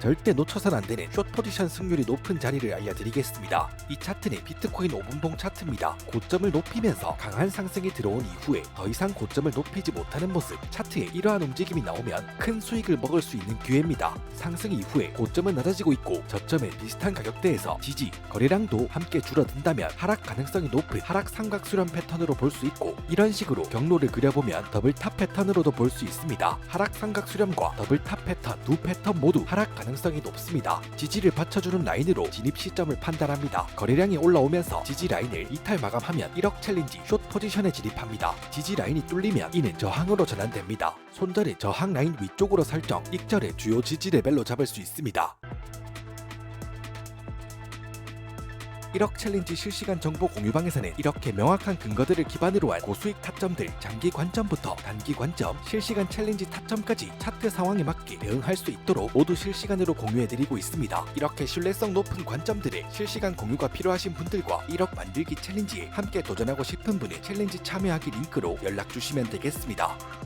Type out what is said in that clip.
절대 놓쳐선 안 되는 숏 포지션 승률이 높은 자리를 알려드리겠습니다. 이 차트는 비트코인 5분봉 차트입니다. 고점을 높이면서 강한 상승이 들어온 이후에 더 이상 고점을 높이지 못하는 모습, 차트에 이러한 움직임이 나오면 큰 수익을 먹을 수 있는 기회입니다. 상승 이후에 고점은 낮아지고 있고 저점에 비슷한 가격대에서 지지, 거래량도 함께 줄어든다면 하락 가능성이 높은 하락 삼각 수렴 패턴으로 볼 수 있고 이런 식으로 경로를 그려보면 더블 탑 패턴으로도 볼 수 있습니다. 하락 삼각 수렴과 더블 탑 패턴 두 패턴 모두 하락 가능성 이 높습니다. 지지를 받쳐주는 라인으로 진입 시점을 판단합니다. 거래량이 올라오면서 지지 라인을 이탈 마감하면 1억 챌린지 숏 포지션에 진입합니다. 지지 라인이 뚫리면 이는 저항으로 전환됩니다. 손절의 저항 라인 위쪽으로 설정, 익절의 주요 지지 레벨로 잡을 수 있습니다. 1억 챌린지 실시간 정보 공유방에서는 이렇게 명확한 근거들을 기반으로 한 고수익 타점들, 장기 관점부터 단기 관점, 실시간 챌린지 타점까지 차트 상황에 맞게 대응할 수 있도록 모두 실시간으로 공유해드리고 있습니다. 이렇게 신뢰성 높은 관점들을 실시간 공유가 필요하신 분들과 1억 만들기 챌린지에 함께 도전하고 싶은 분은 챌린지 참여하기 링크로 연락 주시면 되겠습니다.